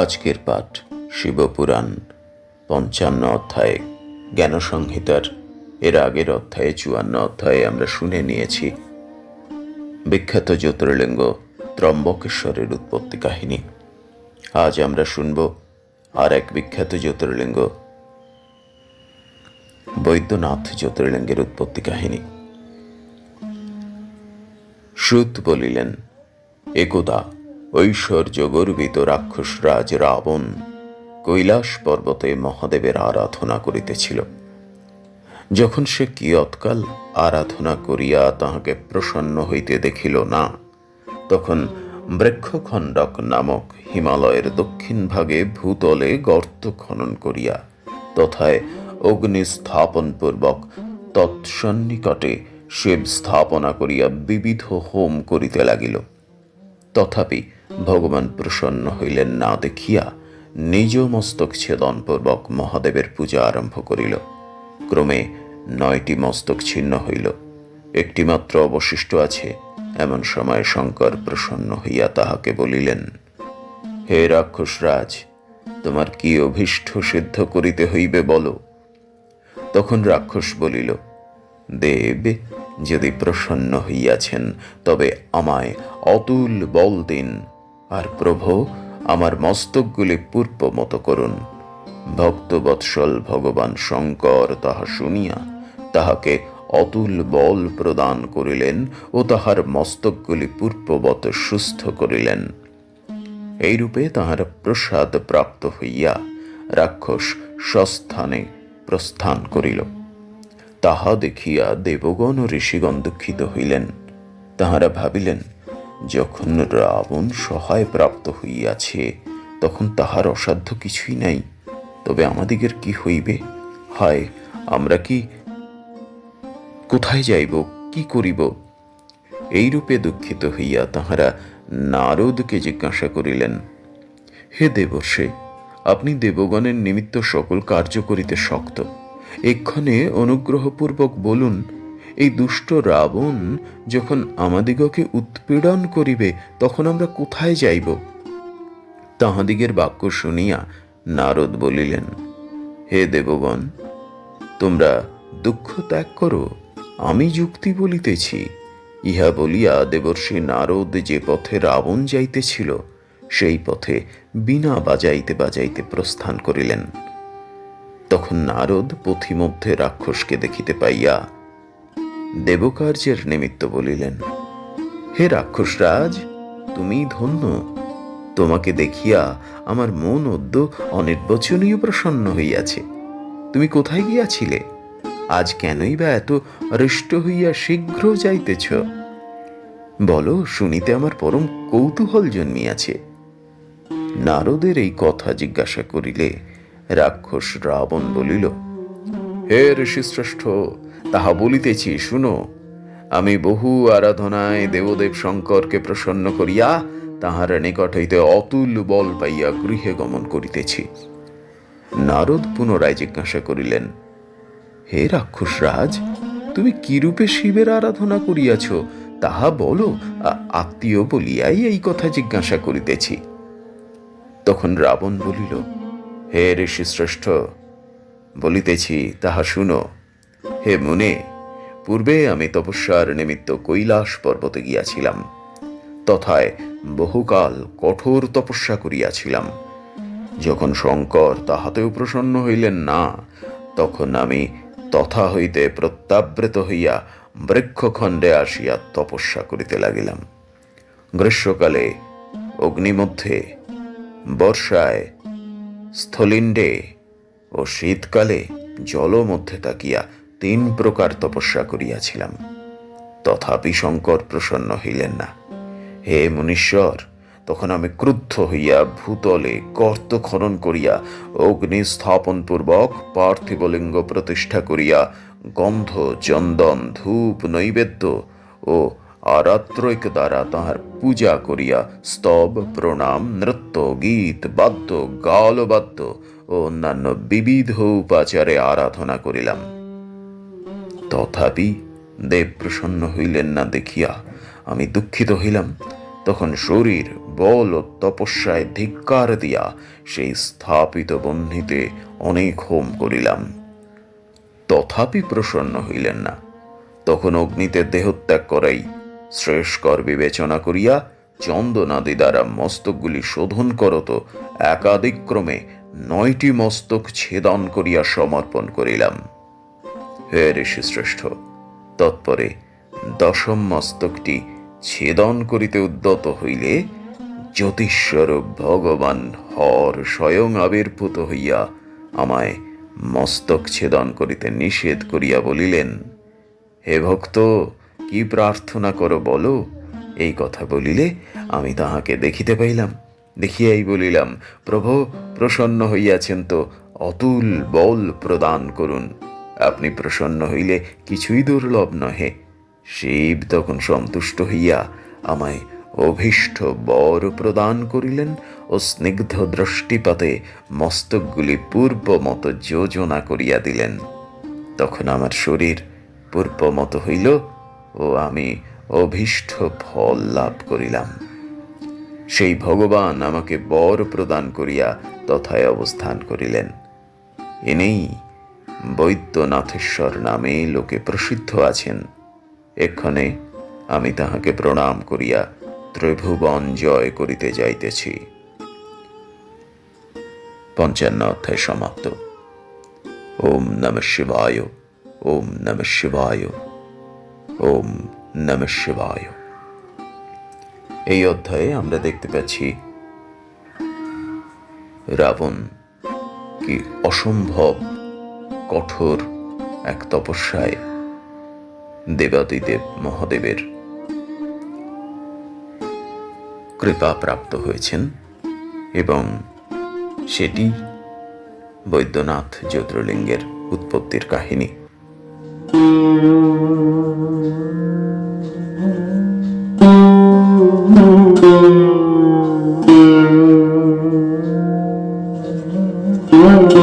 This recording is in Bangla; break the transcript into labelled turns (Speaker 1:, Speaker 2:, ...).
Speaker 1: আজকের পাঠ শিবপুরাণ, পঞ্চান্ন অধ্যায়। জ্ঞান সংহিতার এর আগের অধ্যায়ে, চুয়ান্ন অধ্যায়ে আমরা শুনে নিয়েছি। বিখ্যাত জ্যোতির্লিঙ্গ ত্রম্বকেশ্বরের উৎপত্তি কাহিনী। আজ আমরা শুনব আর এক বিখ্যাত জ্যোতির্লিঙ্গ, বৈদ্যনাথ জ্যোতির্লিঙ্গের উৎপত্তি কাহিনী। শ্রুত বলিলেন, একদা ঐশ্বর্য গর্বিত রাক্ষসরাজ রাবণ কৈলাস পর্বতে মহাদেবের আরাধনা করিতেছিল। যখন সে কিয়ৎকাল আরাধনা করিয়া তাহাকে প্রসন্ন হইতে দেখিল না, তখন বৃক্ষখণ্ডক নামক হিমালয়ের দক্ষিণ ভাগে ভূতলে গর্ত খনন করিয়া তথায় অগ্নি স্থাপন পূর্বক তৎসন্নিকটে শিব স্থাপনা করিয়া বিবিধ হোম করিতে লাগিল। তথাপি ভগবান প্রসন্ন হইলেন না দেখিয়া নিজ মস্তক ছেদন পূর্বক মহাদেবের পূজা আরম্ভ করিল। ক্রমে নয়টি মস্তক ছিন্ন হইল। একটি মাত্র অবশিষ্ট আছে, এমন সময় শঙ্কর প্রসন্ন হইয়া তাহাকে বলিলেন, হে রাক্ষসরাজ তোমার কি অভীষ্ট সিদ্ধ করিতে হইবে বলো? তখন রাক্ষস বলিল, দেব, যদি প্রসন্ন হইয়াছেন, তবে আমায় অতুল বল দিন আর প্রভু, আমার মস্তকগুলি পূর্ব মতো করুন। ভক্তবৎসল ভগবান শঙ্কর তাহা শুনিয়া তাহাকে অতুল বল প্রদান করিলেন ও তাহার মস্তকগুলি পূর্ববত সুস্থ করিলেন। এইরূপে তাহার প্রসাদ প্রাপ্ত হইয়া রাক্ষস স্বস্থানে প্রস্থান করিল। তাহা দেখিয়া দেবগণ ও ঋষিগণ দুঃখিত হইলেন। তাহারা ভাবিলেন যখন রাবণ সহায় প্রাপ্ত হইয়াছে, তখন তাহার অসাধ্য কিছুই নাই। তবে আমাদিগের কি হইবে? হায়, আমরা কি কোথায় যাইব, কি করিব? এইরূপে দুঃখিত হইয়া তাহারা নারদকে জিজ্ঞাসা করিলেন, হে দেবর্ষে, আপনি দেবগণের নিমিত্ত সকল কার্য করিতে শক্ত। এক্ষণে অনুগ্রহপূর্বক বলুন এই দুষ্ট রাবণ যখন আমাদিগকে উৎপীড়ন করিবে, তখন আমরা কোথায় যাইব? তাহাদিগের বাক্য শুনিয়া নারদ বলিলেন, হে দেবগণ, তোমরা দুঃখ ত্যাগ করো, আমি যুক্তি বলিতেছি। ইহা বলিয়া দেবর্ষি নারদ যে পথে রাবণ যাইতেছিল, সেই পথে বিনা বাজাইতে বাজাইতে প্রস্থান করিলেন। তখন নারদ পথিমধ্যে রাক্ষসকে দেখিতে পাইয়া দেবকার্যের নিমিত্ত বলিলেন, হে রাক্ষসরাজ তুমি ধন্য। তোমাকে দেখিয়া আমার মন অদ্য অনির্বচনীয় প্রসন্ন হইয়াছে। তুমি কোথায় গিয়াছিলে? আজ কেনই বা এত হৃষ্ট হইয়া শীঘ্র যাইতেছ? বলো, শুনিতে আমার পরম কৌতূহল জন্মিয়াছে। নারদের এই কথা জিজ্ঞাসা করিলে রাক্ষস রাবণ বলিল, হে ঋষিশ্রেষ্ঠ তাহা বলিতেছি, শুনো, আমি বহু আরাধনায় দেবদেব শঙ্করকে প্রসন্ন করিয়া তাহার নিকট হইতে অতুল বল পাইয়া গৃহে গমন করিতেছি। নারদ পুনরায় জিজ্ঞাসা করিলেন, হে রাক্ষস রাজ, তুমি কিরূপে শিবের আরাধনা করিয়াছ? তাহা বলো আত্মীয় বলিয়াই এই কথা জিজ্ঞাসা করিতেছি। তখন রাবণ বলিল, হে ঋষি শ্রেষ্ঠ বলিতেছি, তাহা শুনো হে মনে, পূর্বে আমি তপস্যার নিমিত্ত কৈলাস পর্বতে গিয়াছিলাম। তথায় বহুকাল কঠোর তপস্যা করিয়াছিলাম। যখন শঙ্কর তাহাতেও প্রসন্ন হইলেন না, তখন আমি তথা হইতে প্রত্যাবৃত হইয়া বৃক্ষখণ্ডে আসিয়া তপস্যা করিতে লাগিলাম। গ্রীষ্মকালে অগ্নিমধ্যে, বর্ষায়, স্থলিণ্ডে ও শীতকালে জল মধ্যে তাকিয়া তিন প্রকার তপস্যা করিয়াছিলাম। তথাপি শঙ্কর প্রসন্ন হইলেন না। হে মুনীশ্বর, তখন আমি ক্রুদ্ধ হইয়া ভূতলে গর্ত খনন করিয়া, অগ্নি স্থাপন পূর্বক পার্থিবলিঙ্গ প্রতিষ্ঠা করিয়া, গন্ধ, চন্দন, ধূপ, নৈবেদ্য ও আরাত্রৈক দ্বারা তাহার পূজা করিয়া স্তব, প্রণাম, নৃত্য, গীত, বাদ্য, গালবাদ্য ও অন্যান্য বিবিধ উপাচারে আরাধনা করিলাম। তথাপি দেব প্রসন্ন হইলেন না দেখিয়া আমি দুঃখিত হইলাম। তখন শরীর, বল ও তপস্যায় ধিক্কার দিয়া সেই স্থাপিত বহ্নিতে অনেক হোম করিলাম। তথাপি প্রসন্ন হইলেন না। তখন অগ্নিতে দেহত্যাগ করাই শ্রেষ্কর বিবেচনা করিয়া চন্দনাদি দ্বারা মস্তকগুলি শোধন করত। একাদিক্রমে নয়টি মস্তক ছেদন করিয়া সমর্পণ করিলাম। হে ঋষি শ্রেষ্ঠ তৎপরে দশম মস্তকটি ছেদন করিতে উদ্যত হইলে জ্যোতিস্বরূপ ভগবান হর স্বয়ং আবির্ভূত হইয়া আমায় মস্তক ছেদন করিতে নিষেধ করিয়া বলিলেন, হে ভক্ত, কি প্রার্থনা করো বলো? এই কথা বলিলে আমি তাহাকে দেখিতে পাইলাম, দেখিয়াই বলিলাম, প্রভু, প্রসন্ন হইয়াছেন তো, অতুল বল প্রদান করুন। আপনি প্রসন্ন হইলে কিছুই দুর্লভ নহে। শিব তখন সন্তুষ্ট হইয়া আমায় অভীষ্ট বর প্রদান করিলেন ও স্নিগ্ধ দৃষ্টিপাতে মস্তকগুলি পূর্ব মতো যোজনা করিয়া দিলেন। তখন আমার শরীর পূর্ব পূর্বমত হইল ও আমি অভীষ্ট ফল লাভ করিলাম। সেই ভগবান আমাকে বর প্রদান করিয়া তথায় অবস্থান করিলেন। ইনি বৈদ্যনাথেশ্বর নামে লোকে প্রসিদ্ধ আছেন। এক্ষণে আমি তাহাকে প্রণাম করিয়া ত্রিভুবন জয় করিতে যাইতেছি। পঞ্চান্ন অধ্যায় সমাপ্ত। ওম নম শিবায়, ওম নম শিবায়, ওম নম শিবায়। এই অধ্যায়ে আমরা দেখতে পাচ্ছি, রাবণ কি অসম্ভব কঠোর এক তপস্যায় দেবাদিদেব মহাদেবের কৃপা প্রাপ্ত হয়েছেন এবং সেটি বৈদ্যনাথ জ্যোতির্লিঙ্গের উৎপত্তির কাহিনী
Speaker 2: Thank you.